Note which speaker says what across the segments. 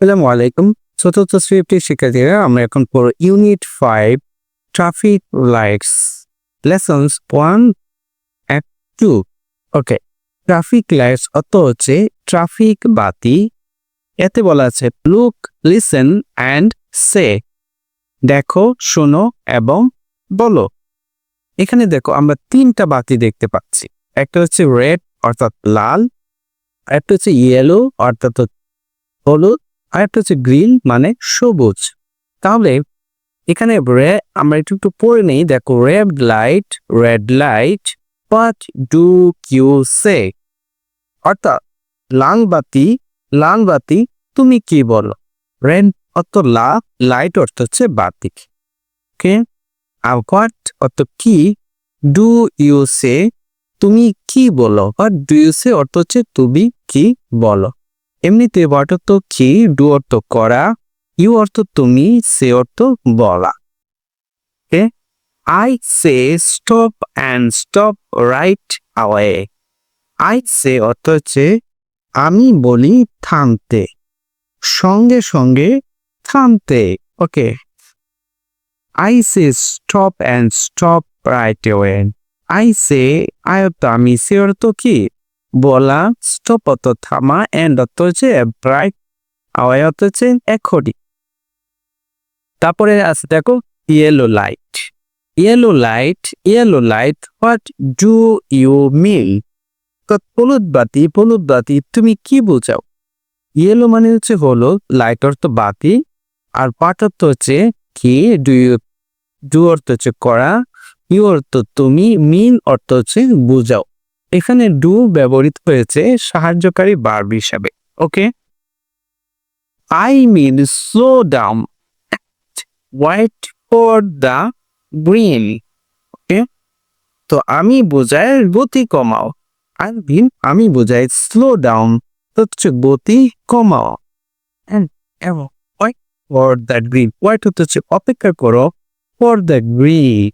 Speaker 1: আসসালামু আলাইকুম। চতুর্থ শ্রেণির শিক্ষার্থীরা, আমরা এখন পড়ো unit five traffic lights lessons one and two okay traffic lights অর্থ হচ্ছে ট্রাফিক বাতি। এতে বলা আছে লুক লিসেন অ্যান্ড সে দেখো, শোনো এবং বলো। এখানে দেখো, আমরা তিনটা বাতি দেখতে পাচ্ছি। একটা হচ্ছে রেড অর্থাৎ লাল। একটা হচ্ছে ইয়েলো অর্থাৎ হলুদ। আর একটা হচ্ছে গ্রিন মানে সবুজ। তাহলে এখানে রে আমরা একটু একটু পড়ে নেই, দেখো red light red light but do you say অর্থাৎ লাল বাতি লাল বাতি তুমি কি বলো? রেড অর্থ লা লাইট অর্থ হচ্ছে বাতি। ওকে আর হোয়াট অর্থ কি? ডু ইউ সে তুমি কি বলো? হোয়াট ডু ইউ সে অর্থ হচ্ছে তুমি কি বলো? এমনিতে হোয়াট অর্থ কি, ডু অর্থ করা, ইউ অর্থ তুমি, সে অর্থ বলা। I say stop and stop right away I say অর্থ হচ্ছে, আমি বলি থামতে। সঙ্গে সঙ্গে থামতে। Okay? I say stop and stop right away I say আয় অর্থ আমি, সে অর্থ কি? অর্থ থামা এন্ড অর্থ হচ্ছে ব্রাইট অর্থ হচ্ছে এখনই তারপরে আছে দেখো yellow light yellow light yellow light what do you mean হলুদ বাতি হলুদ বাতি তুমি কি বোঝাও ইয়েলো মানে হচ্ছে হলুদ লাইট অর্থ বাতি আর পাট অর্থ হচ্ছে কি ডু ইউ ডু অর্থ হচ্ছে করা ইউ অর্থ তুমি মিন অর্থ হচ্ছে বোঝাও এখানে ডু ব্যবহৃত হয়েছে সাহায্যকারী বার্ব হিসাবে okay I mean slow down wait for the green okay তো আমি বোঝাই গতি কমাও আই মিন আমি বোঝাই স্লো ডাউন তো হচ্ছে গতি কমাও। এবং wait for the green wait হচ্ছে অপেক্ষা করো ফর দ্য গ্রিন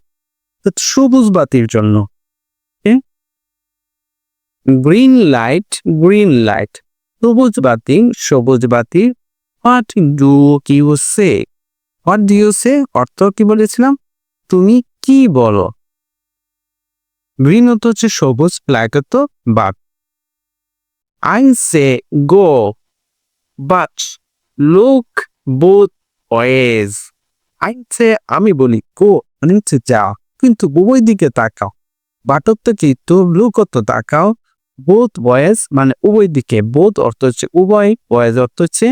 Speaker 1: সবুজ বাতির জন্য। গ্রিন লাইট গ্রিন লাইট সবুজ বাতি সবুজ বাতি। What do you say what do you say অর্থ কি বলেছিলাম? তুমি কি বলো? গ্রিন অর্থ হচ্ছে সবুজ লাইট অর্থ but I say go but look both ways I say আমি বলি গো মানে হচ্ছে যা কিন্তু উভয় দিকে তাকাও। বাটক তো কি? তো লুক অর্থ তাকাও। বোথ বয়েজ মানে উভয় দিকে। বোধ অর্থ হচ্ছে উভয়, বয়েজ অর্থ হচ্ছে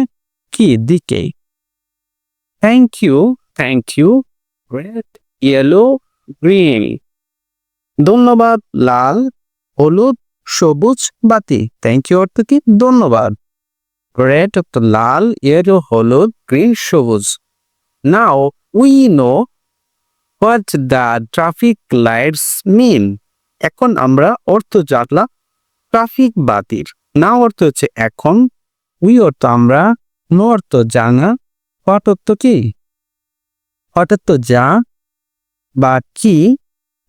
Speaker 1: কি? দিকে। Thank you thank you red yellow green ধন্যবাদ, লাল, হলুদ, সবুজ, বাতি। থ্যাংক ইউ অর্থ কি? ধন্যবাদ। রেড অর্থ লাল ইয়েলো হলুদ গ্রিন সবুজ। Now we know what the traffic lights mean এখন আমরা অর্থ জানলাম ট্রাফিক বাতির না অর্থ হচ্ছে এখন উই অর্থ আমরা, নো অর্থ জানা। হট অর্থ কি? হট অর্থ যা, বা কি,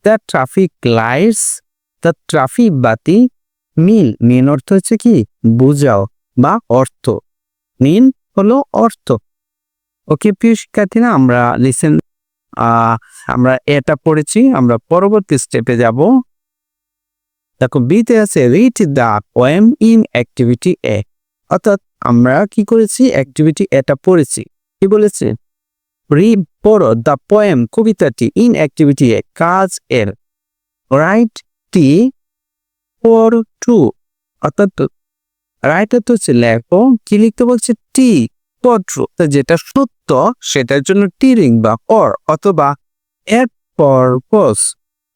Speaker 1: the traffic lights the traffic বাতি মিন মিন অর্থ হচ্ছে কি? বুঝাও, বা অর্থ। মিন হলো অর্থ। ওকে, প্রিয় শিক্ষার্থীরা, আমরা লিসেন আমরা এটা পড়েছি, আমরা পরবর্তী স্টেপে যাব। দেখো বিতে আছে read the poem in activity A অর্থাৎ আমরা কি করেছি? অ্যাক্টিভিটি এটা পড়েছি। কি বলেছে? রি পড়ো দ্য পোয়েম কবিতাটি ইন অ্যাক্টিভিটি এ কাজ এর। রাইট টি ফর টু অর্থাৎ রাইটার তো হচ্ছে লেখো, কি লিখতে বলছে? টি পত্র যেটা সত্য, সেটার জন্য টি লিখবা অর অথবা এর পরপস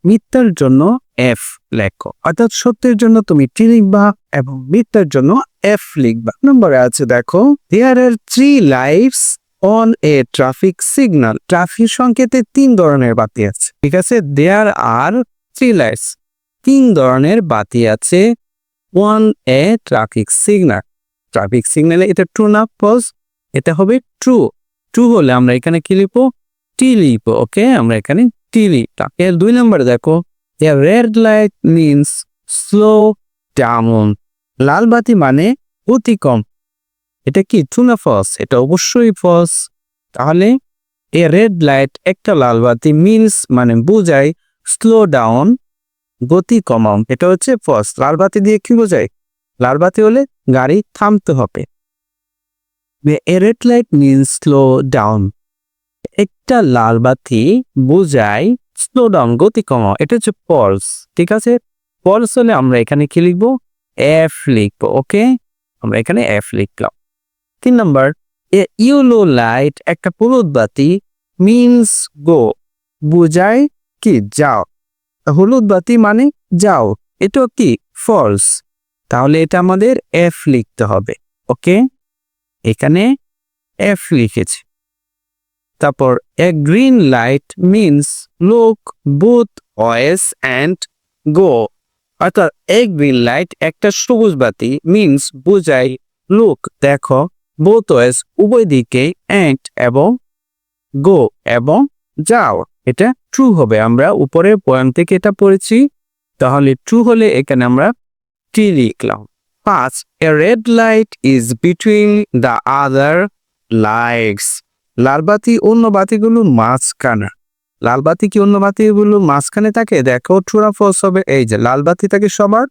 Speaker 1: মিথ্যার জন্য এফ লেখো। অর্থাৎ সত্যের জন্য তুমি টি লিখবা এবং মিথ্যার জন্য এফ লিখবা। নম্বরে আছে দেখো there are three lifes on a traffic signal traffic সংকেতে তিন ধরনের বাতি আছে। ঠিক আছে? দেয়ার আর থ্রি লাইটস তিন ধরনের বাতি আছে one a traffic signal traffic সিগন্যালে এটা ট্রু না পজ এটা হবে ট্রু ট্রু হলে আমরা এখানে কি লিখব? টি লিখব ওকে আমরা এখানে টি এর দুই নম্বরে দেখো। Red light means slow down লাল বাতি মানে অতি কম। এটা কি ট্রু না ফলস এটা অবশ্যই ফস তাহলে এ রেড লাইট একটা লাল বাতি মিনস মানে বোঝায় স্লো ডাউন গতি কমাও। এটা হচ্ছে ফলস লাল বাতি দিয়ে কি বোঝায়? লাল বাতি হলে গাড়ি থামতে হবে। A red light means slow down একটা লাল বাতি বোঝায় স্লো ডাউন গতি কমাও। এটা হচ্ছে পলস ঠিক আছে? পলস হলে আমরা এখানে কি লিখব? এফ লিখব ওকে আমরা এখানে এফ লিখলাম। তিন নম্বর, এ ইউলো লাইট একটা হলুদ বাতি মিনস গো বোঝায় কি? যাও। হলুদ বাতি মানে যাও এটা কি? ফলস তাহলে এটা আমাদের এফ লিখতে হবে ওকে এখানে এফ লিখেছি। তারপর a green light means look both ways and go অর্থাৎ এ গ্রিন লাইট একটা সবুজ বাতি মিনস বোঝায় লুক দেখো বোথ ওয়েস উভয় দিকে অ্যান্ড এবং গো এবং যাও। এটা ট্রু হবে। আমরা উপরের পয়েন্ট থেকে এটা পড়েছি। তাহলে ট্রু হলে এখানে আমরা টি লিখলাম। পাঁচ a red light is between the other lights লাল বাতি অন্য বাতিগুলো মাঝখানে। লাল বাতি কি অন্য বাতিগুলো মাঝখানে থাকে? দেখো ট্রুরা ফলস হবে এই যে লাল বাতি থাকে সবার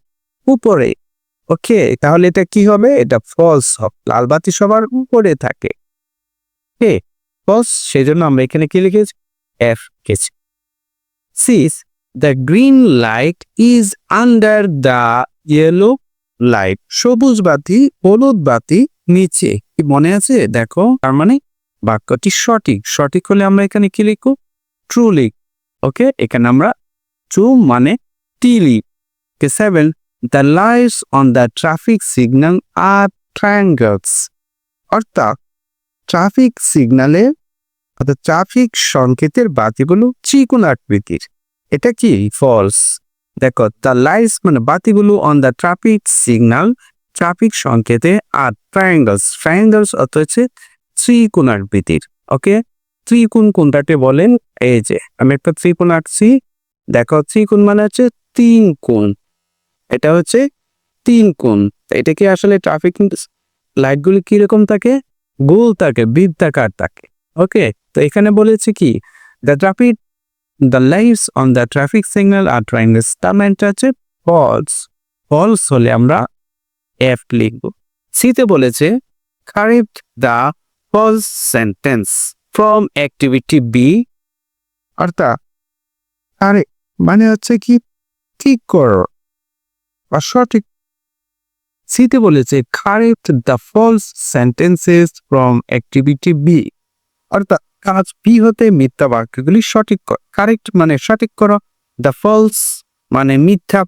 Speaker 1: উপরে। ওকে, তাহলে এটা কি হবে? এটা ফলস হবে। লাল বাতি সবার উপরে থাকে। কে ফলস সেই জন্য আমরা এখানে কি লিখেছি? এফ লিখেছি। Cis the green light is under the yellow light সবুজ বাতি, হলুদ বাতি নিচে। কি মনে আছে? দেখো, তার মানে বাক্যটি সঠিক। সঠিক হলে আমরা এখানে কি লিখব? ট্রু লিখ ওকে এখানে আমরা ট্রু মানে টি লিখ seven the lights on the traffic signal are triangles অর্থাৎ ট্রাফিক সিগন্যালে অর্থাৎ ট্রাফিক সংকেতের বাতিগুলো চিকুন আকৃতির। এটা কি? ফলস দেখো দ্য লাইটস মানে বাতিগুলো on the traffic signal traffic সংকেতে R triangles triangles অর্থ হচ্ছে ত্রিকোণ আকৃতির ওকে ত্রিকোণ কোনটাকে বলেন? এই যে, আমি একটা ত্রিকোণ আঁকছি। দেখো, ত্রিকোণ মানে হচ্ছে তিন কোণ। এটা হচ্ছে তিন কোণ। এটা কি আসলে ট্রাফিক লাইটগুলি কীরকম থাকে? গোল থাকে, বৃত্তাকার থাকে ওকে তো এখানে বলেছে কি? The traffic the lights on the traffic signal are triangles তার মানটা হচ্ছে ফলস ফলস হলে আমরা এফ লিখব। সিতে বলেছে correct the false sentence from activity B অর্থাৎ আরে মানে হচ্ছে কি ঠিক করো বা সঠিক। সিতে বলেছে correct the false sentences from activity B অর্থাৎ কাজ বি হতে মিথ্যা বাক্যগুলি সঠিক কর কারেক্ট মানে সঠিক করো। দ্য ফলস মানে মিথ্যা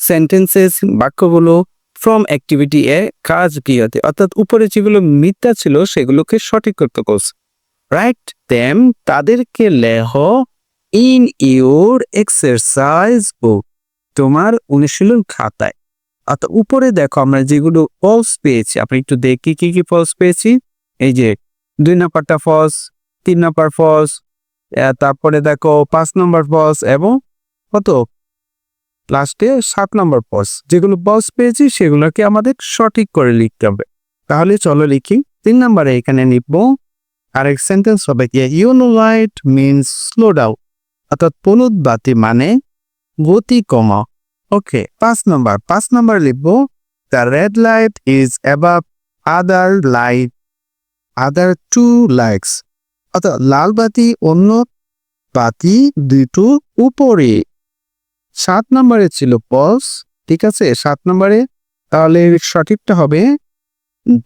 Speaker 1: সেন্টেন্সেস বাক্যগুলো ফ্রম অ্যাক্টিভিটি এ কাজ বি হতে অর্থাৎ উপরে যেগুলো মিথ্যা ছিল সেগুলোকে সঠিক করতে করছে রাইট দেম তাদেরকে লেহ ইন ইউর এক্সারসাইজ বুক তোমার অনুশীলন খাতায়। অর্থাৎ উপরে দেখো আমরা যেগুলো ফলস পেয়েছি, আপনি একটু দেখি কি কি ফলস পেয়েছি। এই যে, দুই নাম্বারটা ফলস তিন নাম্বার ফলস তারপরে দেখো পাঁচ নম্বর ফলস এবং কত? লাস্টে সাত নম্বর ফলস যেগুলো ফলস পেয়েছি, সেগুলোকে আমাদের সঠিক করে লিখতে হবে। তাহলে চলো লিখি। তিন নম্বরে এখানে লিখব, আরেক সেন্টেন্স হবে কি yellow light means slow down অর্থাৎ হলুদ বাতি মানে গতি কমাও। ওকে, পাঁচ নম্বর। পাঁচ নম্বর লিখব the red light is above other light other two lights অর্থাৎ লাল বাতি অন্য বাতি দুটো উপরে সাত নম্বরে ছিল পলস ঠিক আছে? সাত নম্বরে। তাহলে সঠিকটা হবে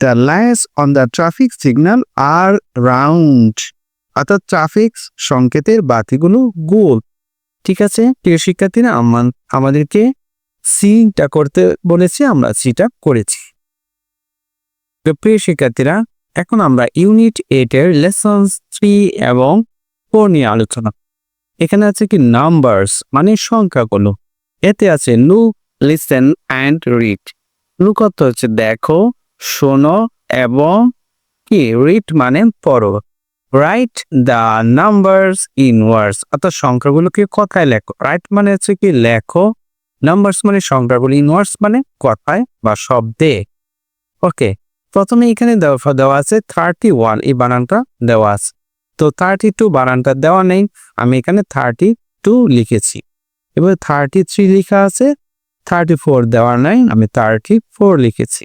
Speaker 1: the lights on the traffic signal are round অর্থাৎ ট্রাফিক সংকেতের বাতিগুলো গোল, ঠিক আছে? প্রিয় শিক্ষার্থীরা আমার আমাদেরকে সিটা করতে বলেছে, আমরা সিটা করেছি। তো প্রিয় শিক্ষার্থীরা, এখন আমরা ইউনিট এইটের লেসন থ্রি এবং ফোর নিয়ে আলোচনা এখানে আছে কি নাম্বারস মানে সংখ্যাগুলো। এতে আছে লু লিসেন অ্যান্ড রিড লুক অর্থ হচ্ছে দেখো, শোনো এবং কি? রিড মানে পড়ো। Write the numbers in words অর্থাৎ সংখ্যাগুলোকে কথায় লেখো। রাইট মানে হচ্ছে কি? লেখো। নাম্বারস মানে সংখ্যাগুলো ইন ওয়ার্ডস মানে কথায় বা শব্দে। ওকে প্রথমে এখানে দেওয়া আছে থার্টি ওয়ান এই বানানটা দেওয়া আছে। তো থার্টি টু বানানটা দেওয়া নেই। আমি এখানে থার্টি টু লিখেছি। এবার থার্টি থ্রি লেখা আছে থার্টি ফোর দেওয়া নাই, আমি থার্টি ফোর লিখেছি।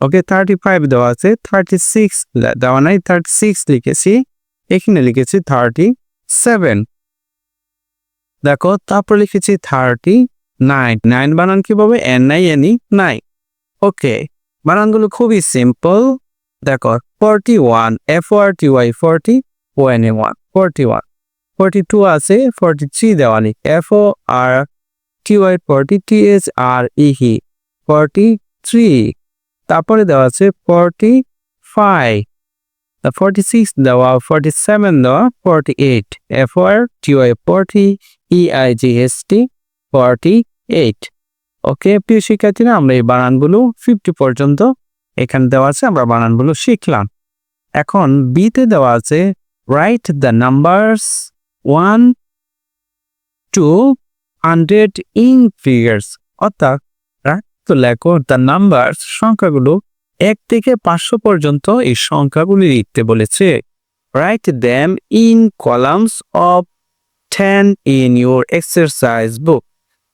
Speaker 1: ওকে থার্টি ফাইভ দেওয়া আছে থার্টি সিক্স দেওয়া নাই থার্টি সিক্স লিখেছি। এখানে লিখেছি থার্টি সেভেন দেখো, তারপর লিখেছি থার্টি নাইন নাইন বানান কীভাবে? এন নাই এনি নাই। ওকে, বানানগুলো খুবই সিম্পল দেখো forty one F R T Y forty O N E one forty one forty two আছে ফর্টি থ্রি দেওয়া নেই F O R T Y forty T H R E forty three তারপরে দেওয়া আছে forty five forty six দেওয়া forty seven দেওয়া forty eight F R T Y forty E I G S T forty eight okay প্রিয় শিক্ষার্থীরা, আমরা এই বানানগুলো fifty পর্যন্ত, এখানে দেওয়া আছে, আমরা বানানগুলো শিখলাম। এখন বিতে দেওয়া আছে write the numbers one to hundred in figures অর্থাৎ তো লেখো দ্য নাম্বার সংখ্যাগুলো এক থেকে পাঁচশো পর্যন্ত এই সংখ্যাগুলি লিখতে বলেছে। Write them in columns of ten in your exercise book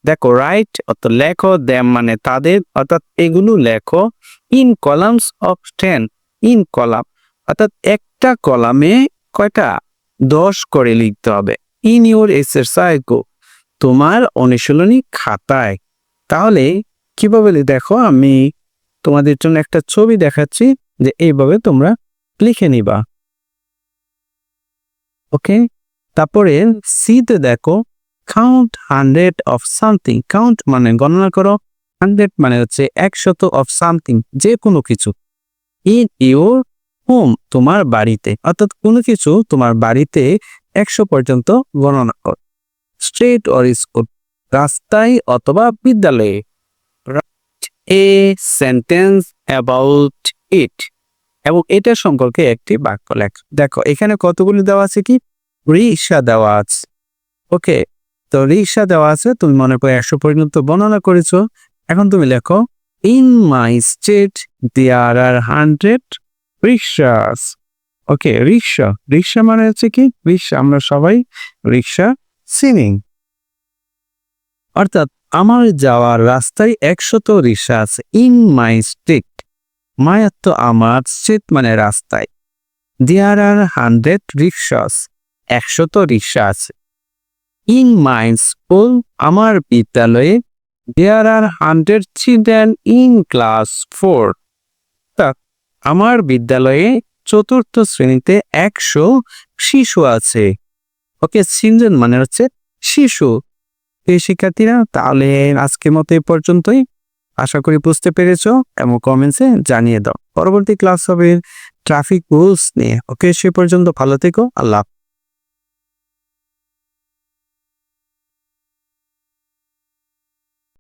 Speaker 1: দেখো রাইট অত লেখো দ্যাম মানে তাদের, অর্থাৎ এগুলো লেখো in columns of ten in column অর্থাৎ একটা কলামে কয়টা? দশ করে লিখতে হবে। ইন ইউর এক্সারসাইজ বুক তোমার অনুশীলনী খাতায়। তাহলে কীভাবে দেখো, আমি তোমাদের জন্য একটা ছবি দেখাচ্ছি যে এইভাবে তোমরা লিখে নিবা। ওকে? তারপরে সিতে দেখো count hundred of something count মানে গণনা করো। হান্ড্রেড মানে হচ্ছে একশত অফ সামথিং যে কোনো কিছু। ইন ইউর হোম, তোমার বাড়িতে, অর্থাৎ কোনো কিছু তোমার বাড়িতে একশো পর্যন্ত গণনা কর। স্ট্রেট অর স্কুল, রাস্তায় অথবা বিদ্যালয়ে। এ সেন্টেন্স অ্যাবাউট ইট এবং এটা সম্পর্কে একটি বাক্য লেখ। দেখো, এখানে কতগুলি দেওয়া আছে কি? রিক্সা দেওয়া আছে। ওকে, তো রিক্সা দেওয়া আছে, তুমি মনে করো একশো পর্যন্ত বর্ণনা করেছ। এখন তুমি লেখো in my state there are hundred rickshaws okay, rickshaw. Rickshaw মানে হচ্ছে কি? রিক্সা, আমরা সবাই রিক্সা চিনি। অর্থাৎ আমার যাওয়ার রাস্তায় একশত রিক্সা আছে ইন মাই স্ট্রিট মায়ার তো আমার স্ট্রিট মানে রাস্তায়। দেয়ার আর হান্ড্রেড রিক্সাস একশত রিক্সা আছে। ইন মাই স্কুল আমার বিদ্যালয়ে there are hundred children in class four আমার বিদ্যালয়ে চতুর্থ শ্রেণীতে একশো শিশু আছে। ওকে, সিনজন মানে হচ্ছে শিশু। এই শিক্ষার্থীরা, তাহলে আজকের মতো এ পর্যন্তই। আশা করি বুঝতে পেরেছ এবং কমেন্টসে জানিয়ে দাও। পরবর্তী ক্লাস হবে ট্রাফিক রুলস নিয়ে। ওকে, সে পর্যন্ত ভালো থেকো। আল্লাহ।